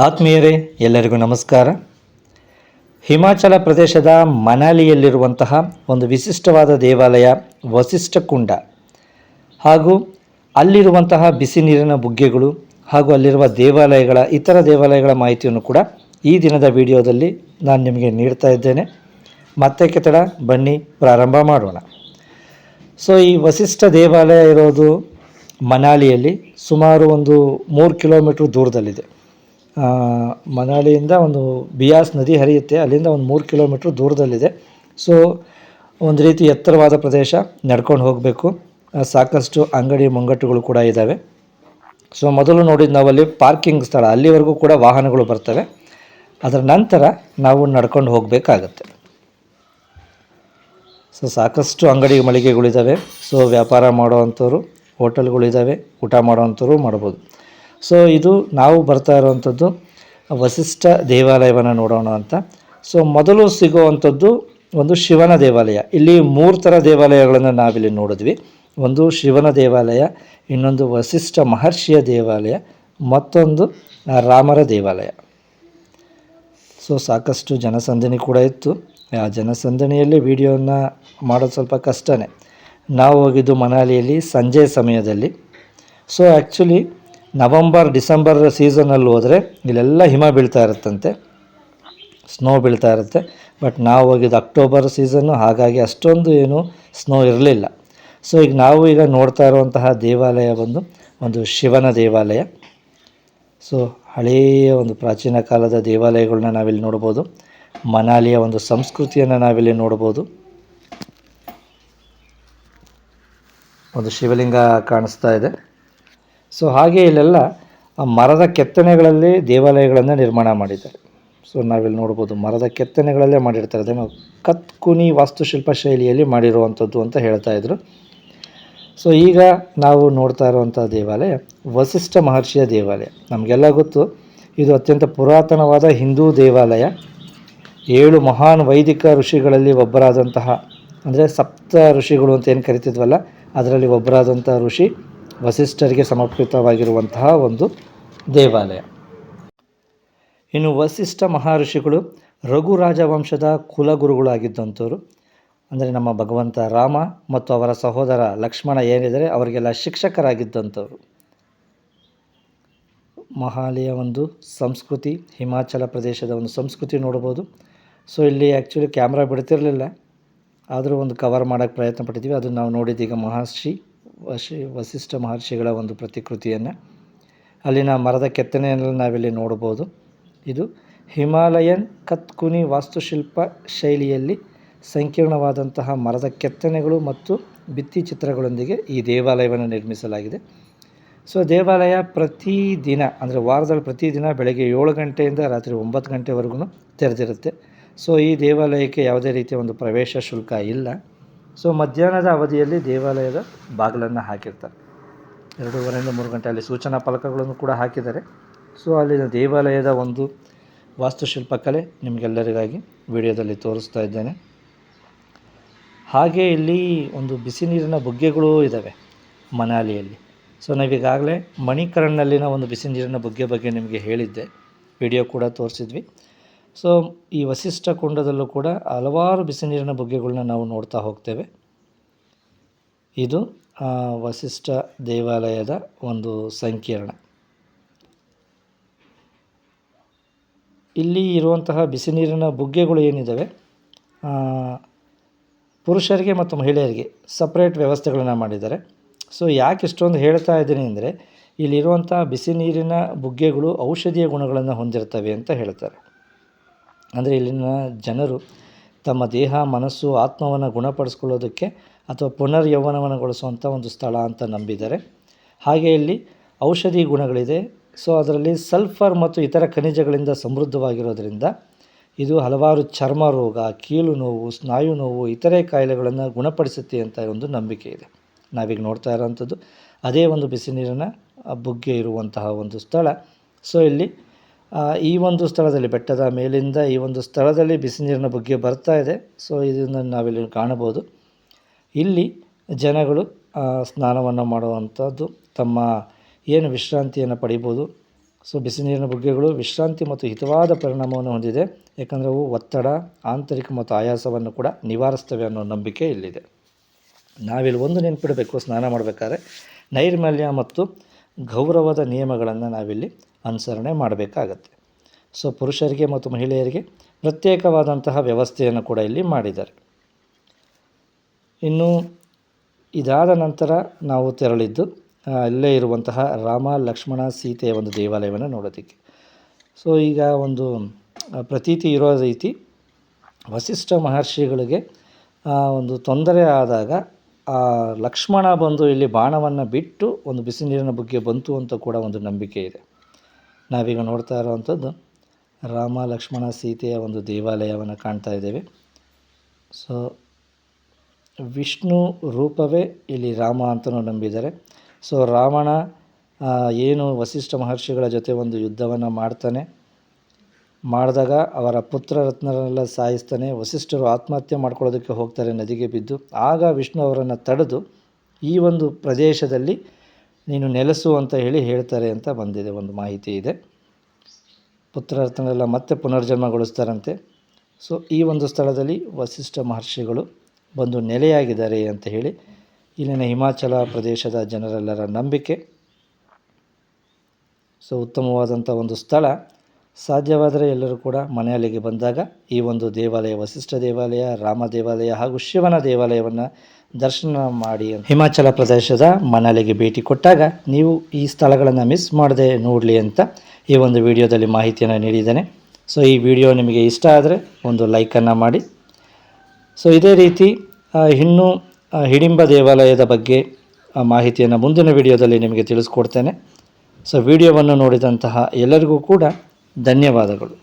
ಆತ್ಮೀಯರೇ, ಎಲ್ಲರಿಗೂ ನಮಸ್ಕಾರ. ಹಿಮಾಚಲ ಪ್ರದೇಶದ ಮನಾಲಿಯಲ್ಲಿರುವಂತಹ ಒಂದು ವಿಶಿಷ್ಟವಾದ ದೇವಾಲಯ ವಸಿಷ್ಠ ಕುಂಡ. ಹಾಗೂ ಅಲ್ಲಿರುವಂತಹ ಬಿಸಿ ನೀರಿನ ಬುಗ್ಗೆಗಳು ಹಾಗೂ ಅಲ್ಲಿರುವ ದೇವಾಲಯಗಳ, ಇತರ ದೇವಾಲಯಗಳ ಮಾಹಿತಿಯನ್ನು ಕೂಡ ಈ ದಿನದ ವಿಡಿಯೋದಲ್ಲಿ ನಾನು ನಿಮಗೆ ನೀಡ್ತಾ ಇದ್ದೇನೆ. ಮತ್ತೆ ಕೆತ್ತಡ, ಬನ್ನಿ, ಪ್ರಾರಂಭ ಮಾಡೋಣ. ಸೊ, ಈ ವಸಿಷ್ಠ ದೇವಾಲಯ ಇರೋದು ಮನಾಲಿಯಲ್ಲಿ ಸುಮಾರು ಒಂದು ಮೂರು ಕಿಲೋಮೀಟ್ರ್ ದೂರದಲ್ಲಿದೆ. ಮನಾಲಿಯಿಂದ ಒಂದು ಬಿಯಾಸ್ ನದಿ ಹರಿಯುತ್ತೆ. ಅಲ್ಲಿಂದ ಒಂದು ಮೂರು ಕಿಲೋಮೀಟ್ರ್ ದೂರದಲ್ಲಿದೆ. ಸೊ ಒಂದು ರೀತಿ ಎತ್ತರವಾದ ಪ್ರದೇಶ, ನಡ್ಕೊಂಡು ಹೋಗಬೇಕು. ಸಾಕಷ್ಟು ಅಂಗಡಿ ಮುಂಗಟ್ಟುಗಳು ಕೂಡ ಇದ್ದಾವೆ ಸೊ ಮೊದಲು ನೋಡಿದ ನಾವಲ್ಲಿ ಪಾರ್ಕಿಂಗ್ ಸ್ಥಳ. ಅಲ್ಲಿವರೆಗೂ ಕೂಡ ವಾಹನಗಳು ಬರ್ತವೆ. ಅದರ ನಂತರ ನಾವು ನಡ್ಕೊಂಡು ಹೋಗಬೇಕಾಗತ್ತೆ. ಸೊ ಸಾಕಷ್ಟು ಅಂಗಡಿ ಮಳಿಗೆಗಳಿದ್ದಾವೆ ಸೊ ವ್ಯಾಪಾರ ಮಾಡೋವಂಥವ್ರು ಹೋಟೆಲ್ಗಳಿದ್ದಾವೆ ಊಟ ಮಾಡೋವಂಥವ್ರು ಮಾಡ್ಬೋದು. ಸೊ ಇದು ನಾವು ಬರ್ತಾ ಇರುವಂಥದ್ದು ವಸಿಷ್ಠ ದೇವಾಲಯವನ್ನು ನೋಡೋಣ ಅಂತ. ಸೊ ಮೊದಲು ಸಿಗುವಂಥದ್ದು ಒಂದು ಶಿವನ ದೇವಾಲಯ. ಇಲ್ಲಿ ಮೂರು ಥರ ದೇವಾಲಯಗಳನ್ನು ನಾವಿಲ್ಲಿ ನೋಡಿದ್ವಿ. ಒಂದು ಶಿವನ ದೇವಾಲಯ, ಇನ್ನೊಂದು ವಸಿಷ್ಠ ಮಹರ್ಷಿಯ ದೇವಾಲಯ, ಮತ್ತೊಂದು ರಾಮರ ದೇವಾಲಯ. ಸೊ ಸಾಕಷ್ಟು ಜನಸಂದಣಿ ಕೂಡ ಇತ್ತು. ಆ ಜನಸಂದಣಿಯಲ್ಲಿ ವಿಡಿಯೋನ ಮಾಡೋದು ಸ್ವಲ್ಪ ಕಷ್ಟನೇ. ನಾವು ಹೋಗಿದ್ದು ಮನಾಲಿಯಲ್ಲಿ ಸಂಜೆ ಸಮಯದಲ್ಲಿ. ಸೊ ಆ್ಯಕ್ಚುಲಿ ನವಂಬರ್, ಡಿಸೆಂಬರ್ ಸೀಸನಲ್ಲಿ ಹೋದರೆ ಇಲ್ಲೆಲ್ಲ ಹಿಮ ಬೀಳ್ತಾ ಇರುತ್ತಂತೆ. ಸ್ನೋ ಬೀಳ್ತಾ ಇರುತ್ತೆ. ಬಟ್ ನಾವು ಹೋಗಿದ್ದು ಅಕ್ಟೋಬರ್ ಸೀಸನ್ನು ಹಾಗಾಗಿ ಅಷ್ಟೊಂದು ಏನು ಸ್ನೋ ಇರಲಿಲ್ಲ. ಸೊ ಈಗ ನಾವು ಈಗ ನೋಡ್ತಾ ಇರುವಂತಹ ದೇವಾಲಯ ಬಂದು ಒಂದು ಶಿವನ ದೇವಾಲಯ. ಸೊ ಹಳೆಯ ಒಂದು ಪ್ರಾಚೀನ ಕಾಲದ ದೇವಾಲಯಗಳನ್ನ ನಾವಿಲ್ಲಿ ನೋಡ್ಬೋದು. ಮನಾಲಿಯ ಒಂದು ಸಂಸ್ಕೃತಿಯನ್ನು ನಾವಿಲ್ಲಿ ನೋಡ್ಬೋದು. ಒಂದು ಶಿವಲಿಂಗ ಕಾಣಿಸ್ತಾ ಇದೆ. ಸೊ ಹಾಗೆ ಇಲ್ಲೆಲ್ಲ ಆ ಮರದ ಕೆತ್ತನೆಗಳಲ್ಲಿ ದೇವಾಲಯಗಳನ್ನು ನಿರ್ಮಾಣ ಮಾಡಿದ್ದಾರೆ. ಸೊ ನಾವಿಲ್ಲಿ ನೋಡ್ಬೋದು ಮರದ ಕೆತ್ತನೆಗಳಲ್ಲೇ ಮಾಡಿರ್ತಾರೆ. ಅದನ್ನು ಕತ್ಕುನಿ ವಾಸ್ತುಶಿಲ್ಪ ಶೈಲಿಯಲ್ಲಿ ಮಾಡಿರುವಂಥದ್ದು ಅಂತ ಹೇಳ್ತಾ ಇದ್ರು. ಸೊ ಈಗ ನಾವು ನೋಡ್ತಾ ಇರುವಂಥ ದೇವಾಲಯ ವಸಿಷ್ಠ ಮಹರ್ಷಿಯ ದೇವಾಲಯ. ನಮಗೆಲ್ಲ ಗೊತ್ತು, ಇದು ಅತ್ಯಂತ ಪುರಾತನವಾದ ಹಿಂದೂ ದೇವಾಲಯ. ಏಳು ಮಹಾನ್ ವೈದಿಕ ಋಷಿಗಳಲ್ಲಿ ಒಬ್ಬರಾದಂತಹ, ಅಂದರೆ ಸಪ್ತ ಋಷಿಗಳು ಅಂತ ಏನು ಕರಿತಿದ್ವಲ್ಲ, ಅದರಲ್ಲಿ ಒಬ್ಬರಾದಂಥ ಋಷಿ ವಸಿಷ್ಠರಿಗೆ ಸಮರ್ಪಿತವಾಗಿರುವಂತಹ ಒಂದು ದೇವಾಲಯ. ಇನ್ನು ವಸಿಷ್ಠ ಮಹರ್ಷಿಗಳು ರಘು ರಾಜವಂಶದ ಕುಲಗುರುಗಳಾಗಿದ್ದಂಥವ್ರು, ಅಂದರೆ ನಮ್ಮ ಭಗವಂತ ರಾಮ ಮತ್ತು ಅವರ ಸಹೋದರ ಲಕ್ಷ್ಮಣ ಏನಿದ್ದಾರೆ, ಅವರಿಗೆಲ್ಲ ಶಿಕ್ಷಕರಾಗಿದ್ದಂಥವ್ರು. ಮಹಾಲಿಯ ಒಂದು ಸಂಸ್ಕೃತಿ, ಹಿಮಾಚಲ ಪ್ರದೇಶದ ಒಂದು ಸಂಸ್ಕೃತಿ ನೋಡ್ಬೋದು. ಸೊ ಇಲ್ಲಿ ಆ್ಯಕ್ಚುಲಿ ಕ್ಯಾಮ್ರಾ ಬಿಡ್ತಿರಲಿಲ್ಲ. ಆದರೂ ಒಂದು ಕವರ್ ಮಾಡೋಕ್ಕೆ ಪ್ರಯತ್ನ ಪಟ್ಟಿದ್ದೀವಿ. ಅದನ್ನು ನಾವು ನೋಡಿದ್ದೀಗ ಮಹರ್ಷಿ. ವಶಿ, ವಸಿಷ್ಠ ಮಹರ್ಷಿಗಳ ಒಂದು ಪ್ರತಿಕೃತಿಯನ್ನು. ಅಲ್ಲಿನ ಮರದ ಕೆತ್ತನೆಯನ್ನು ನಾವಿಲ್ಲಿ ನೋಡ್ಬೋದು ಇದು ಹಿಮಾಲಯನ್ ಕತ್ಕುನಿ ವಾಸ್ತುಶಿಲ್ಪ ಶೈಲಿಯಲ್ಲಿ ಸಂಕೀರ್ಣವಾದಂತಹ ಮರದ ಕೆತ್ತನೆಗಳು ಮತ್ತು ಭಿತ್ತಿ ಚಿತ್ರಗಳೊಂದಿಗೆ ಈ ದೇವಾಲಯವನ್ನು ನಿರ್ಮಿಸಲಾಗಿದೆ. ಸೊ, ದೇವಾಲಯ ಪ್ರತಿದಿನ ಅಂದರೆ ವಾರದಲ್ಲಿ ಪ್ರತಿದಿನ ಬೆಳಗ್ಗೆ ಏಳು ಗಂಟೆಯಿಂದ ರಾತ್ರಿ ಒಂಬತ್ತು ಗಂಟೆವರೆಗೂ ತೆರೆದಿರುತ್ತೆ. ಸೊ, ಈ ದೇವಾಲಯಕ್ಕೆ ಯಾವುದೇ ರೀತಿಯ ಒಂದು ಪ್ರವೇಶ ಶುಲ್ಕ ಇಲ್ಲ. ಸೊ ಮಧ್ಯಾಹ್ನದ ಅವಧಿಯಲ್ಲಿ ದೇವಾಲಯದ ಬಾಗಿಲನ್ನು ಹಾಕಿರ್ತಾರೆ. ಎರಡೂವರೆಯಿಂದ ಮೂರು ಗಂಟೆ ಅಲ್ಲಿ ಸೂಚನಾ ಫಲಕಗಳನ್ನು ಕೂಡ ಹಾಕಿದ್ದಾರೆ. ಸೊ ಅಲ್ಲಿನ ದೇವಾಲಯದ ಒಂದು ವಾಸ್ತುಶಿಲ್ಪ ಕಲೆ ನಿಮಗೆಲ್ಲರಿಗಾಗಿ ವಿಡಿಯೋದಲ್ಲಿ ತೋರಿಸ್ತಾ ಇದ್ದೇನೆ. ಹಾಗೆ ಇಲ್ಲಿ ಒಂದು ಬಿಸಿ ನೀರಿನ ಬುಗ್ಗೆಗಳು ಇದ್ದಾವೆ ಮನಾಲಿಯಲ್ಲಿ. ಸೊ ನಾವೀಗಾಗಲೇ ಮಣಿಕರಣ್ನಲ್ಲಿನ ಒಂದು ಬಿಸಿ ನೀರಿನ ಬುಗ್ಗೆ ಬಗ್ಗೆ ನಿಮಗೆ ಹೇಳಿದ್ದೆ. ವಿಡಿಯೋ ಕೂಡ ತೋರಿಸಿದ್ವಿ. ಸೊ ಈ ವಸಿಷ್ಠ ಕುಂಡದಲ್ಲೂ ಕೂಡ ಹಲವಾರು ಬಿಸಿ ನೀರಿನ ಬುಗ್ಗೆಗಳನ್ನ ನಾವು ನೋಡ್ತಾ ಹೋಗ್ತೇವೆ. ಇದು ವಸಿಷ್ಠ ದೇವಾಲಯದ ಒಂದು ಸಂಕೀರ್ಣ. ಇಲ್ಲಿ ಇರುವಂತಹ ಬಿಸಿ ನೀರಿನ ಬುಗ್ಗೆಗಳು ಏನಿದ್ದಾವೆ ಪುರುಷರಿಗೆ ಮತ್ತು ಮಹಿಳೆಯರಿಗೆ ಸಪ್ರೇಟ್ ವ್ಯವಸ್ಥೆಗಳನ್ನು ಮಾಡಿದ್ದಾರೆ. ಸೊ ಯಾಕೆ ಇಷ್ಟೊಂದು ಹೇಳ್ತಾ ಇದ್ದೀನಿ ಅಂದರೆ ಇಲ್ಲಿರುವಂಥ ಬಿಸಿ ನೀರಿನ ಬುಗ್ಗೆಗಳು ಔಷಧೀಯ ಗುಣಗಳನ್ನು ಹೊಂದಿರ್ತವೆ ಅಂತ ಹೇಳ್ತಾರೆ. ಅಂದರೆ ಇಲ್ಲಿನ ಜನರು ತಮ್ಮ ದೇಹ, ಮನಸ್ಸು, ಆತ್ಮವನ್ನು ಗುಣಪಡಿಸ್ಕೊಳ್ಳೋದಕ್ಕೆ ಅಥವಾ ಪುನರ್ ಯೌವನವನಗೊಳಿಸುವಂಥ ಒಂದು ಸ್ಥಳ ಅಂತ ನಂಬಿದ್ದಾರೆ. ಹಾಗೆ ಇಲ್ಲಿ ಔಷಧಿ ಗುಣಗಳಿದೆ. ಸೊ ಅದರಲ್ಲಿ ಸಲ್ಫರ್ ಮತ್ತು ಇತರ ಖನಿಜಗಳಿಂದ ಸಮೃದ್ಧವಾಗಿರೋದ್ರಿಂದ ಇದು ಹಲವಾರು ಚರ್ಮ ರೋಗ ಕೀಲು ನೋವು, ಸ್ನಾಯು ನೋವು, ಇತರೆ ಕಾಯಿಲೆಗಳನ್ನು ಗುಣಪಡಿಸುತ್ತೆ ಅಂತ ಒಂದು ನಂಬಿಕೆ ಇದೆ. ನಾವೀಗ ನೋಡ್ತಾ ಇರೋವಂಥದ್ದು ಅದೇ ಒಂದು ಬಿಸಿ ನೀರಿನ ಬುಗ್ಗೆ ಇರುವಂತಹ ಒಂದು ಸ್ಥಳ. ಸೊ ಇಲ್ಲಿ ಈ ಒಂದು ಸ್ಥಳದಲ್ಲಿ, ಬೆಟ್ಟದ ಮೇಲಿಂದ ಈ ಒಂದು ಸ್ಥಳದಲ್ಲಿ ಬಿಸಿ ನೀರಿನ ಬುಗ್ಗೆ ಬರ್ತಾ ಇದೆ. ಸೊ ಇದನ್ನು ನಾವಿಲ್ಲಿ ಕಾಣಬಹುದು. ಇಲ್ಲಿ ಜನಗಳು ಸ್ನಾನವನ್ನು ಮಾಡುವಂಥದ್ದು, ತಮ್ಮ ಏನು ವಿಶ್ರಾಂತಿಯನ್ನು ಪಡಿಬೋದು ಸೊ ಬಿಸಿ ನೀರಿನ ಬುಗ್ಗೆಗಳು ವಿಶ್ರಾಂತಿ ಮತ್ತು ಹಿತವಾದ ಪರಿಣಾಮವನ್ನು ಹೊಂದಿದೆ. ಯಾಕಂದರೆ ಅವು ಒತ್ತಡ, ಆಂತರಿಕ ಮತ್ತು ಆಯಾಸವನ್ನು ಕೂಡ ನಿವಾರಿಸ್ತವೆ ಅನ್ನೋ ನಂಬಿಕೆ ಇಲ್ಲಿದೆ. ನಾವಿಲ್ಲಿ ಒಂದು ನೆನ್ಪಿಡಬೇಕು, ಸ್ನಾನ ಮಾಡಬೇಕಾದ್ರೆ ನೈರ್ಮಲ್ಯ ಮತ್ತು ಗೌರವದ ನಿಯಮಗಳನ್ನು ನಾವಿಲ್ಲಿ ಅನುಸರಣೆ ಮಾಡಬೇಕಾಗತ್ತೆ. ಸೊ ಪುರುಷರಿಗೆ ಮತ್ತು ಮಹಿಳೆಯರಿಗೆ ಪ್ರತ್ಯೇಕವಾದಂತಹ ವ್ಯವಸ್ಥೆಯನ್ನು ಕೂಡ ಇಲ್ಲಿ ಮಾಡಿದ್ದಾರೆ. ಇನ್ನು ಇದಾದ ನಂತರ ನಾವು ತೆರಳಿದ್ದು ಅಲ್ಲೇ ಇರುವಂತಹ ರಾಮ, ಲಕ್ಷ್ಮಣ ಸೀತೆಯ ಒಂದು ದೇವಾಲಯವನ್ನು ನೋಡೋದಕ್ಕೆ. ಸೊ ಈಗ ಒಂದು ಪ್ರತೀತಿ ಇರೋ ರೀತಿ ವಸಿಷ್ಠ ಮಹರ್ಷಿಗಳಿಗೆ ಒಂದು ತೊಂದರೆ ಆದಾಗ ಲಕ್ಷ್ಮಣ ಬಂದು ಇಲ್ಲಿ ಬಾಣವನ್ನು ಬಿಟ್ಟು ಒಂದು ಬಿಸಿ ನೀರಿನ ಬಗ್ಗೆ ಬಂತು ಅಂತ ಕೂಡ ಒಂದು ನಂಬಿಕೆ ಇದೆ. ನಾವೀಗ ನೋಡ್ತಾ ಇರುವಂಥದ್ದು ರಾಮ ಲಕ್ಷ್ಮಣ ಸೀತೆಯ ಒಂದು ದೇವಾಲಯವನ್ನು ಕಾಣ್ತಾ ಇದ್ದೇವೆ. ಸೊ ವಿಷ್ಣು ರೂಪವೇ ಇಲ್ಲಿ ರಾಮ ಅಂತಲೂ ನಂಬಿದ್ದಾರೆ. ಸೊ ರಾವಣ ಏನು ವಸಿಷ್ಠ ಮಹರ್ಷಿಗಳ ಜೊತೆ ಒಂದು ಯುದ್ಧವನ್ನು ಮಾಡ್ತಾನೆ. ಮಾಡಿದಾಗ ಅವರ ಪುತ್ರ ರತ್ನರನ್ನೆಲ್ಲ ಸಾಯಿಸ್ತಾನೆ. ವಸಿಷ್ಠರು ಆತ್ಮಹತ್ಯೆ ಮಾಡ್ಕೊಳ್ಳೋದಕ್ಕೆ ಹೋಗ್ತಾರೆ, ನದಿಗೆ ಬಿದ್ದು. ಆಗ ವಿಷ್ಣು ಅವರನ್ನು ತಡೆದು ಈ ಒಂದು ಪ್ರದೇಶದಲ್ಲಿ ನೀನು ನೆಲೆಸು ಅಂತ ಹೇಳಿ ಹೇಳ್ತಾರೆ ಅಂತ ಬಂದಿದೆ, ಒಂದು ಮಾಹಿತಿ ಇದೆ. ಪುತ್ರಾರ್ಥನೆಲ್ಲ ಮತ್ತೆ ಪುನರ್ಜನ್ಮಗೊಳಿಸ್ತಾರಂತೆ. ಸೊ ಈ ಒಂದು ಸ್ಥಳದಲ್ಲಿ ವಸಿಷ್ಠ ಮಹರ್ಷಿಗಳು ಬಂದು ನೆಲೆಯಾಗಿದ್ದಾರೆ ಅಂತ ಹೇಳಿ ಇಲ್ಲಿನ ಹಿಮಾಚಲ ಪ್ರದೇಶದ ಜನರೆಲ್ಲರ ನಂಬಿಕೆ. ಸೊ ಉತ್ತಮವಾದಂಥ ಒಂದು ಸ್ಥಳ. ಸಾಧ್ಯವಾದರೆ ಎಲ್ಲರೂ ಕೂಡ ಮನೆಯಲ್ಲಿಗೆ ಬಂದಾಗ ಈ ಒಂದು ದೇವಾಲಯ, ವಸಿಷ್ಠ ದೇವಾಲಯ, ರಾಮ ದೇವಾಲಯ ಹಾಗೂ ಶಿವನ ದೇವಾಲಯವನ್ನು ದರ್ಶನ ಮಾಡಿ ಹಿಮಾಚಲ ಪ್ರದೇಶದ ಮನಾಲಿಗೆ ಭೇಟಿ ಕೊಟ್ಟಾಗ ನೀವು ಈ ಸ್ಥಳಗಳನ್ನು ಮಿಸ್ ಮಾಡದೆ ನೋಡಲಿ ಅಂತ ಈ ಒಂದು ವಿಡಿಯೋದಲ್ಲಿ ಮಾಹಿತಿಯನ್ನು ನೀಡಿದ್ದೇನೆ. ಸೊ ಈ ವಿಡಿಯೋ ನಿಮಗೆ ಇಷ್ಟ ಆದರೆ ಒಂದು ಲೈಕನ್ನು ಮಾಡಿ. ಸೊ ಇದೇ ರೀತಿ ಇನ್ನೂ ಹಿಡಿಂಬ ದೇವಾಲಯದ ಬಗ್ಗೆ ಮಾಹಿತಿಯನ್ನು ಮುಂದಿನ ವಿಡಿಯೋದಲ್ಲಿ ನಿಮಗೆ ತಿಳಿಸ್ಕೊಡ್ತೇನೆ. ಸೊ ವಿಡಿಯೋವನ್ನು ನೋಡಿದಂತಹ ಎಲ್ಲರಿಗೂ ಕೂಡ ಧನ್ಯವಾದಗಳು.